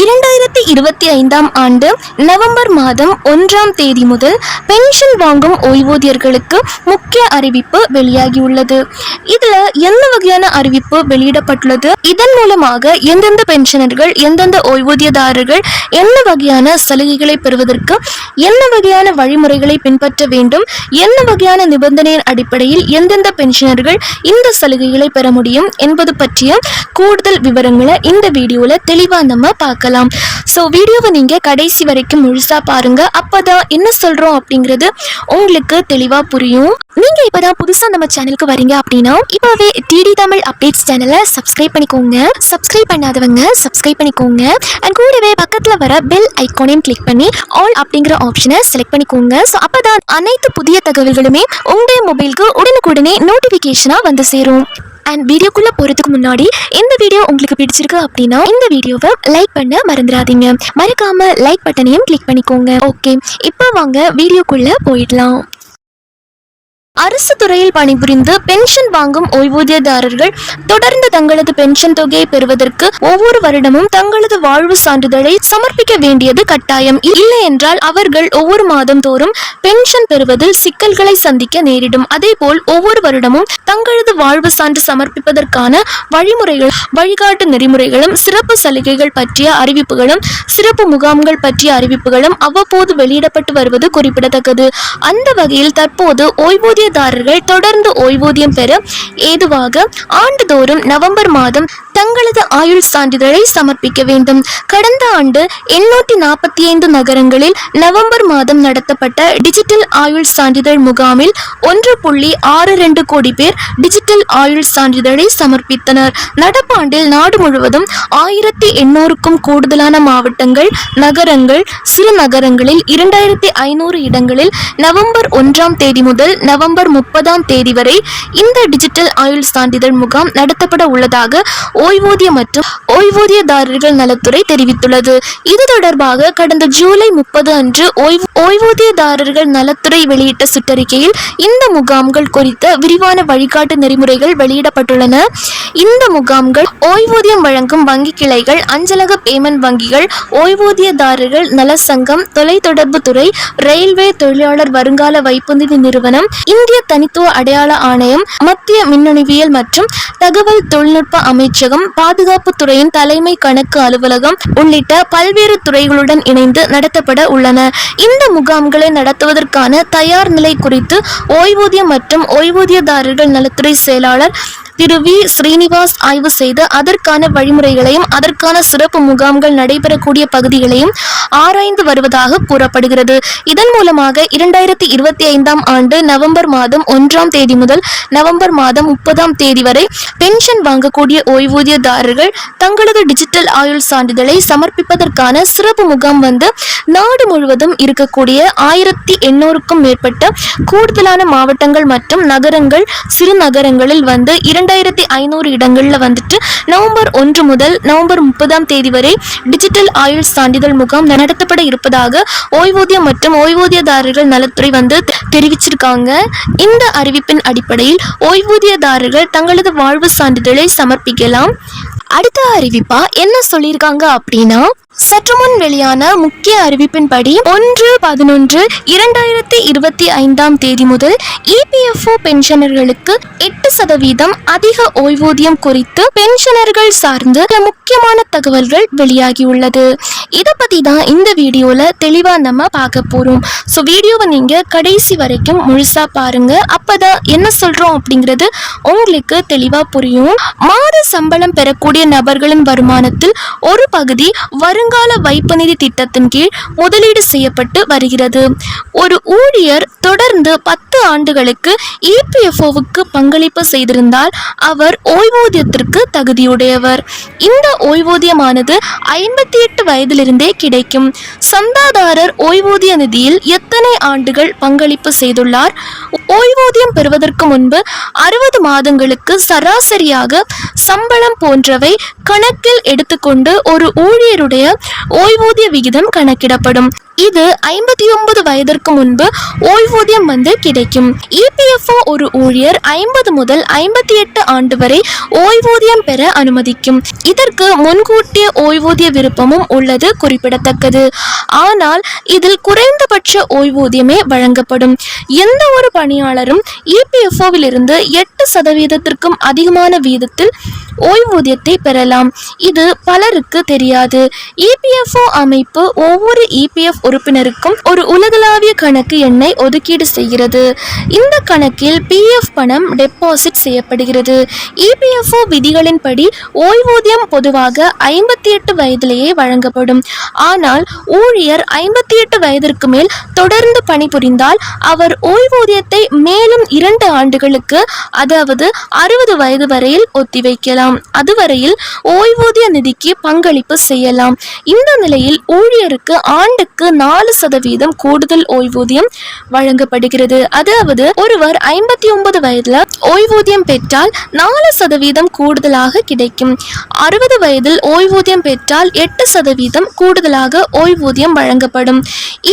இரண்டாயிரத்தி இருபத்தி ஐந்தாம் ஆண்டு நவம்பர் மாதம் ஒன்றாம் தேதி முதல் பென்ஷன் வாங்கும் ஓய்வூதியர்களுக்கு முக்கிய அறிவிப்பு வெளியாகியுள்ளது. இதுல என்ன வகையான அறிவிப்பு வெளியிடப்பட்டுள்ளது? இதன் மூலமாக எந்தெந்த பென்ஷனர்கள் எந்தெந்த ஓய்வூதியதாரர்கள் என்ன வகையான சலுகைகளை பெறுவதற்கு என்ன வகையான வழிமுறைகளை பின்பற்ற வேண்டும் என்ன வகையான நிபந்தனையின் அடிப்படையில் எந்தெந்த பென்ஷனர்கள் இந்த சலுகைகளை பெற முடியும் என்பது பற்றிய கூடுதல் விவரங்களை இந்த வீடியோல தெளிவா நம்ம பார்க்கலாம். ஸோ வீடியோவை நீங்கள் கடைசி வரைக்கும் முழுசா பாருங்க. அப்பதான் என்ன சொல்கிறோம் அப்படிங்கிறது உங்களுக்கு தெளிவாக புரியும். நீங்கள் இப்போ தான் புதுசாக நம்ம சேனலுக்கு வரீங்க அப்படின்னா இப்போவே டிடி தமிழ் அப்டேட்ஸ் சேனலை சப்ஸ்கிரைப் பண்ணிக்கோங்க. சப்ஸ்கிரைப் பண்ணாதவங்க சப்ஸ்கிரைப் பண்ணிக்கோங்க. அண்ட் கூடவே பக்கத்தில் வர பெல் ஐக்கானையும் கிளிக் பண்ணி ஆல் அப்படிங்கிற ஆப்ஷனை செலக்ட் பண்ணிக்கோங்க. ஸோ அப்பதான் அனைத்து புதிய தகவல்களுமே உங்களுடைய மொபைலுக்கு உடனுக்குடனே நோட்டிஃபிகேஷனாக வந்து சேரும். அண்ட் வீடியோக்குள்ள போறதுக்கு முன்னாடி இந்த வீடியோ உங்களுக்கு பிடிச்சிருக்கு அப்படின்னா இந்த வீடியோவை லைக் பண்ண மறந்துடாதீங்க. மறக்காம லைக் பட்டனையும் கிளிக் பண்ணிக்கோங்க. ஓகே இப்போ வாங்க வீடியோக்குள்ள போயிடலாம். அரசு துறையில் பணிபுரிந்து பென்ஷன் வாங்கும் ஓய்வூதியதாரர்கள் தொடர்ந்து தங்களது பென்ஷன் தொகையை பெறுவதற்கு ஒவ்வொரு வருடமும் தங்களது வாழ்வு சான்றிதழை சமர்ப்பிக்க வேண்டியது கட்டாயம். இல்லை என்றால் அவர்கள் ஒவ்வொரு மாதம் தோறும் பென்ஷன் பெறுவதில் சிக்கல்களை சந்திக்க நேரிடும். அதேபோல் ஒவ்வொரு வருடமும் தங்களது வாழ்வு சான்று சமர்ப்பிப்பதற்கான வழிமுறைகள் வழிகாட்டு நெறிமுறைகளும் சிறப்பு சலுகைகள் பற்றிய அறிவிப்புகளும் சிறப்பு முகாம்கள் பற்றிய அறிவிப்புகளும் அவ்வப்போது வெளியிடப்பட்டு வருவது குறிப்பிடத்தக்கது. அந்த வகையில் தற்போது ஓய்வூதியதாரர்கள் தொடர்ந்து ஓய்வூதியம் பெற ஏதுவாக ஆண்டுதோறும் நவம்பர் மாதம் தங்களது ஆயுள் சான்றிதழை சமர்ப்பிக்க வேண்டும். கடந்த ஆண்டு எண்ணூற்றி நாற்பத்தி ஐந்து நகரங்களில் நவம்பர் மாதம் நடத்தப்பட்ட டிஜிட்டல் ஆயுள் சான்றிதழ் முகாமில் ஒன்று புள்ளி ஆறு ரெண்டு கோடி பேர் டிஜிட்டல் ஆயுள் சான்றிதழை சமர்ப்பித்தனர். நடப்பாண்டில் நாடு முழுவதும் ஆயிரத்தி எண்ணூறுக்கும் கூடுதலான மாவட்டங்கள் நகரங்கள் சிறு நகரங்களில் இரண்டாயிரத்தி ஐநூறு இடங்களில் நவம்பர் ஒன்றாம் தேதி முதல் நவம்பர் முப்பதாம் தேதி வரை இந்த டிஜிட்டல் ஆயுள் சான்றிதழ் முகாம் நடத்தப்பட உள்ளதாக ஓய்வூதிய மற்றும் ஓய்வூதியதாரர்கள் நலத்துறை தெரிவித்துள்ளது. இது தொடர்பாக கடந்த ஜூலை முப்பது அன்று ஓய்வூதியதாரர்கள் நலத்துறை வெளியிட்ட சுற்றறிக்கையில் இந்த முகாம்கள் குறித்த விரிவான வழி வழிகாட்டு நெறிமுறைகள் வெளியிடப்பட்டுள்ளன. இந்த முகாம்கள் ஓய்வூதியம் வழங்கும் வங்கி கிளைகள் அஞ்சலக பேமெண்ட் வங்கிகள் ஓய்வூதியதாரர்கள் நலசங்கம் தொலைத்தொடர்பு துறை ரயில்வே தொழிலாளர் வருங்கால வைப்பு நிதி நிறுவனம் இந்திய தனித்துவ அடையாள ஆணையம் மத்திய மின்னணுவியல் மற்றும் தகவல் தொழில்நுட்ப அமைச்சகம் பாதுகாப்பு துறையின் தலைமை கணக்கு அலுவலகம் உள்ளிட்ட பல்வேறு துறைகளுடன் இணைந்து நடத்தப்பட உள்ளன. இந்த முகாம்களை நடத்துவதற்கான தயார் நிலை குறித்து ஓய்வூதியம் மற்றும் ஓய்வூதியதாரர்கள் நலத்துறை செயலாளர் திரு வி ஸ்ரீனிவாஸ் ஆய்வு செய்து அதற்கான வழிமுறைகளையும் அதற்கான சிறப்பு முகாம்கள் நடைபெறக்கூடிய பகுதிகளையும் ஆராய்ந்து வருவதாக கூறப்படுகிறது. இதன் மூலமாக இரண்டாயிரத்தி இருபத்தி ஐந்தாம் ஆண்டு நவம்பர் மாதம் ஒன்றாம் தேதி முதல் நவம்பர் மாதம் முப்பதாம் தேதி வரை பென்ஷன் வாங்கக்கூடிய ஓய்வூதியதாரர்கள் தங்களது டிஜிட்டல் ஆயுள் சான்றிதழை சமர்ப்பிப்பதற்கான சிறப்பு முகாம் வந்து நாடு முழுவதும் இருக்கக்கூடிய ஆயிரத்தி எண்ணூறுக்கும் மேற்பட்ட கூடுதலான மாவட்டங்கள் மற்றும் நகரங்கள் சிறு நகரங்களில் வந்து இரண்டாயிரத்தி ஐநூறு இடங்களில் வந்துட்டு நவம்பர் ஒன்று முதல் நவம்பர் முப்பதாம் தேதி வரை டிஜிட்டல் ஆயுள் சான்றிதழ் முகாம் நடத்தப்பட இருப்பதாக ஓய்வூதியம் மற்றும் ஓய்வூதியதாரர்கள் நலத்துறை வந்து தெரிவிச்சிருக்காங்க. இந்த அறிவிப்பின் அடிப்படையில் ஓய்வூதியதாரர்கள் தங்களது வாழ்வு சான்றிதழை சமர்ப்பிக்கலாம். அடுத்த அறிவிப்பா என்ன சொல்லியிருக்காங்க அப்படின்னா சற்று முன் வெளியான முக்கிய அறிவிப்பின்படி ஒன்று பதினொன்று இரண்டாயிரத்தி இருபத்தி ஐந்தாம் தேதி முதல் இபிஎஃப்ஓ பென்ஷனர்களுக்கு எட்டு சதவீதம் அதிக ஓய்வூதியம் குறித்து பென்ஷனர்கள் சார்ந்து சில முக்கியமான தகவல்கள் வெளியாகியுள்ளது. இதை பத்தி தான் இந்த வீடியோல தெளிவா நம்ம பார்க்க போறோம். ஸோ வீடியோவை நீங்க கடைசி வரைக்கும் முழுசா பாருங்க. அப்பதான் என்ன சொல்றோம் அப்படிங்கிறது உங்களுக்கு தெளிவா புரியும். மாத சம்பளம் பெறக்கூடிய நபர்களின் வருமானத்தில் ஒரு பகுதி வருங்கால வைப்பு நிதி திட்டத்தின் கீழ் முதலீடு செய்யப்பட்டு வருகிறது. ஒரு ஊழியர் தொடர்ந்து பத்து ஆண்டுகளுக்கு இபிஎஃப்ஓவுக்கு பங்களிப்பு செய்திருந்தால் அவர் ஓய்வூதியத்திற்கு தகுதியுடையவர். இந்த ஓய்வூதியமானது ஐம்பத்தி எட்டு வயதிலிருந்தே கிடைக்கும். சந்தாதாரர் ஓய்வூதிய நிதியில் எத்தனை ஆண்டுகள் பங்களிப்பு செய்துள்ளார்? ஓய்வூதியம் பெறுவதற்கு முன்பு அறுபது மாதங்களுக்கு சராசரியாக சம்பளம் போன்றவை கணக்கில் எடுத்துக்கொண்டு ஒரு ஊழியருடைய ஓய்வூதிய விகிதம் கணக்கிடப்படும். இது ஐம்பத்தி ஒன்பது வயதிற்கு முன்பு ஓய்வூதியம் வந்து கிடைக்கும். இபிஎஃப்ஓ ஒரு ஊழியர் ஐம்பது முதல் ஐம்பத்தி எட்டு ஆண்டு வரை ஓய்வூதியம் பெற அனுமதிக்கும். இதற்கு முன்கூட்டிய ஓய்வூதிய விருப்பமும் உள்ளது குறிப்பிடத்தக்கது. ஆனால் இதில் குறைந்தபட்ச ஓய்வூதியமே வழங்கப்படும். எந்த ஒரு பணியாளரும் இபிஎஃப்ஓவில் இருந்து எட்டு சதவீதத்திற்கும் அதிகமான வீதத்தில் ஓய்வூதியத்தை பெறலாம். இது பலருக்கு தெரியாது. இபிஎஃப்ஓ அமைப்பு ஒவ்வொரு இபிஎஃப் உறுப்பினருக்கும் ஒரு உலகளாவிய கணக்கு எண்ணை ஒதுக்கீடு செய்கிறது. இந்த கணக்கில் பிஎஃப் பணம் டெபாசிட் செய்யப்படுகிறது. இபிஎஃப்ஓ விதிகளின்படி ஓய்வூதியம் பொதுவாக ஐம்பத்தி எட்டு வயதிலேயே வழங்கப்படும். ஆனால் ஊழியர் ஐம்பத்தி எட்டு வயதிற்கு மேல் தொடர்ந்து பணிபுரிந்தால் அவர் ஓய்வூதியத்தை மேலும் இரண்டு ஆண்டுகளுக்கு அதாவது அறுபது வயது வரையில் ஒத்திவைக்கலாம். அதுவரையில் ஓய்வூதிய நிதிக்கு பங்களிப்பு செய்யலாம். இந்த நிலையில் ஊழியருக்கு ஆண்டுக்கு நாலு சதவீதம் கூடுதல் ஓய்வூதியம் வழங்கப்படுகிறது. அதாவது ஒருவர் ஐம்பத்தி ஒன்பது வயதுல ஓய்வூதியம் பெற்றால் நாலு சதவீதம் கூடுதலாக கிடைக்கும். அறுபது வயதில் ஓய்வூதியம் பெற்றால் எட்டு சதவீதம் கூடுதலாக ஓய்வூதியம் வழங்கப்படும்.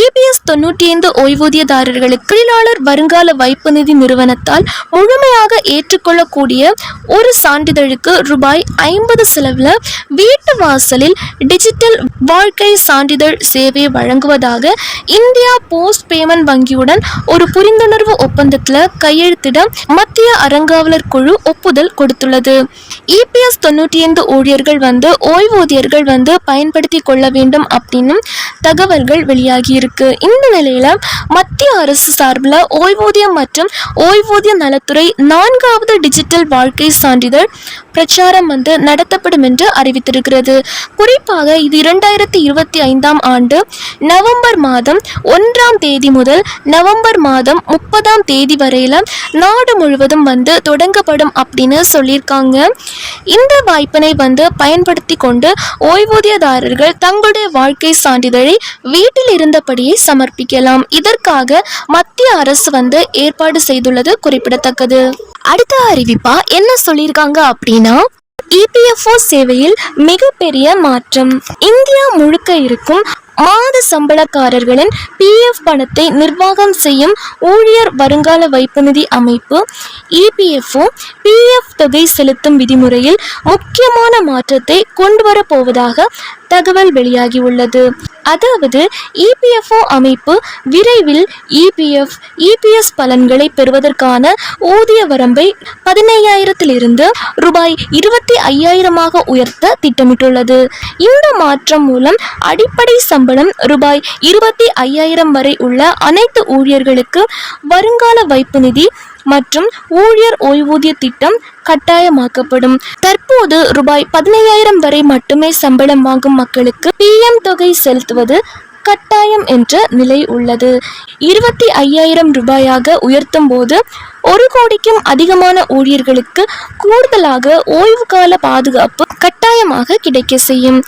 இபிஎஸ் தொண்ணூற்றி ஐந்து ஓய்வூதியதாரர்களுக்கு தொழிலாளர் வருங்கால வைப்பு நிதி நிறுவனத்தால் முழுமையாக ஏற்றுக்கொள்ளக்கூடிய ஒரு சான்றிதழுக்கு ரூபாய் ஐம்பது செலவில் வீட்டு வாசலில் டிஜிட்டல் வாழ்க்கை சான்றிதழ் சேவை வழங்குவதாக இந்தியா போஸ்ட் பேமெண்ட் வங்கியுடன் ஒரு புரிந்துணர்வு ஒப்பந்தத்தில் கையெழுத்திட மத்திய அறங்காவலர் குழு ஒப்புதல் கொடுத்துள்ளது. இபிஎஸ் தொண்ணூற்றி ஐந்து ஊழியர்கள் வந்து ஓய்வூதியர்கள் வந்து பயன்படுத்தி கொள்ள வேண்டும் அப்படின்னு தகவல்கள் வெளியாகி இருக்கு. இந்த நிலையில் மத்திய அரசு சார்பில் ஓய்வூதியம் மற்றும் ஓய்வூதிய நலத்துறை நான்காவது டிஜிட்டல் வாழ்க்கை சான்றிதழ் பிரச்சாரம் வந்து நடத்தப்படும் என்று அறிவித்திருக்கிறது. குறிப்பாக இது இரண்டாயிரத்தி இருபத்தி ஐந்தாம் ஆண்டு நவம்பர் மாதம் ஒன்றாம் தேதி முதல் நவம்பர் மாதம் முப்பதாம் தேதி வரையில் நாடு முழுவதும் வந்து தொடங்கப்படும் அப்படின்னு சொல்லியிருக்காங்க. இந்த வாய்ப்பினை வந்து பயன்படுத்தி கொண்டு ஓய்வூதியதாரர்கள் தங்களுடைய வாழ்க்கை சான்றிதழை வீட்டில் இருந்தபடியே சமர்ப்பிக்கலாம். இதற்காக மத்திய அரசு வந்து ஏற்பாடு செய்துள்ளது குறிப்பிடத்தக்கது. அடுத்த அறிவிப்பா என்ன சொல்லியிருக்காங்க அப்படின்னா இபிஎஃப்ஓ சேவையில் மிகப்பெரிய மாற்றம். இந்தியா முழுக்க இருக்கும் மாத சம்பளக்காரர்களின் பிஎஃப் பணத்தை நிர்வாகம் செய்யும் ஊழியர் வருங்கால வைப்பு நிதி அமைப்பு இபிஎஃப்ஓ பிஎஃப் தொகை செலுத்தும் விதிமுறையில் முக்கியமான மாற்றத்தை கொண்டு வரப்போவதாக தகவல் வெளியாகியுள்ளது. அதாவது இபிஎஃப்ஓ அமைப்பு விரைவில் இபிஎஃப் இபிஎஸ் பலன்களை பெறுவதற்கான ஊதிய வரம்பை பதினையாயிரத்திலிருந்து ரூபாய் இருபத்தி ஐயாயிரமாக உயர்த்த திட்டமிட்டுள்ளது. இந்த மாற்றம் மூலம் அடிப்படை சம்பளம் ரூபாய் இருபத்தி ஐயாயிரம் வரை உள்ள அனைத்து ஊழியர்களுக்கு வருங்கால வைப்பு நிதி மற்றும் ஊழியர் ஓய்வூதிய திட்டம் கட்டாயமாக்கப்படும். தற்போது ரூபாய் பதினையாயிரம் வரை மட்டுமே சம்பளம் வாங்கும் மக்களுக்கு பிஎம் தொகை செலுத்துவது கட்டாயம் என்ற நிலை உள்ளது. இருபத்தி ஐயாயிரம் ரூபாயாக உயர்த்தும் போது ஒரு கோடிக்கும் அதிகமான ஊழியர்களுக்கு கூடுதலாக ஓய்வு கால பாதுகாப்பு கட்டாயமாக கிடைக்க செய்யும்.